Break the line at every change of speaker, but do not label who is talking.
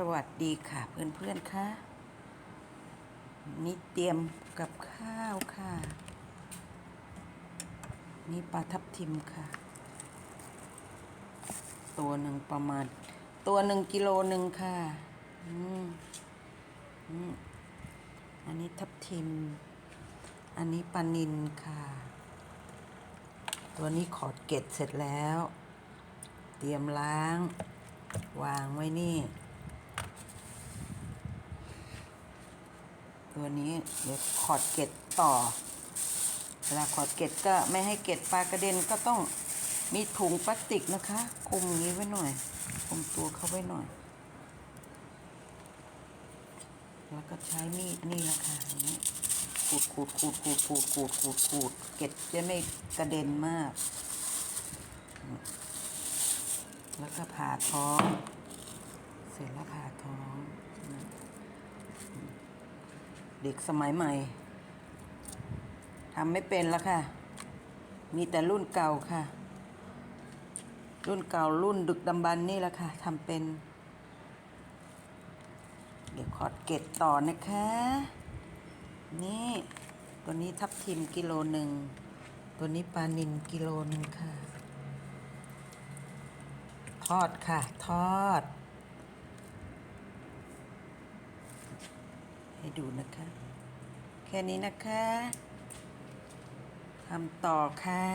สวัสดีค่ะเพื่อนๆค่ะ นี่เตรียมกับข้าวค่ะ นี่ปลาทับทิมค่ะ ตัวหนึ่งประมาณ ตัวหนึ่งกิโลหนึ่งค่ะอืมอืมอันนี้ทับทิม อันนี้ปลานินค่ะ ตัวนี้ขอดเกล็ดเสร็จแล้ว เตรียมล้าง วางไว้นี่ ตัวนี้เดี๋ยวขอดเกล็ดต่อเวลาขอดเกล็ดก็ไม่ให้เกล็ดปลากระเด็นก็ต้องมีถุงพลาสติกนะคะคลุมอย่างนี้ไว้หน่อยคลุมตัวเขาไว้หน่อย แล้วก็ใช้มีดนี่ละค่ะอย่างนี้ขูดขูดขูดขูดขูดขูดขูดขูดเกล็ดจะไม่กระเด็นมาก แล้วก็ผ่าท้อง เสร็จแล้วผ่าท้อง เด็กสมัยใหม่ทำไม่เป็นแล้วค่ะ มีแต่รุ่นเก่าค่ะ รุ่นเก่ารุ่นดึกดำบรรพ์นี่แหละค่ะทำเป็น เดี๋ยวขอดเกล็ดต่อนะคะ นี่ตัวนี้ทับทิมกิโลหนึ่ง ตัวนี้ปลานินกิโลหนึ่งค่ะ ทอดค่ะ ทอด ให้ดูนะคะ แค่นี้นะคะทำต่อค่ะ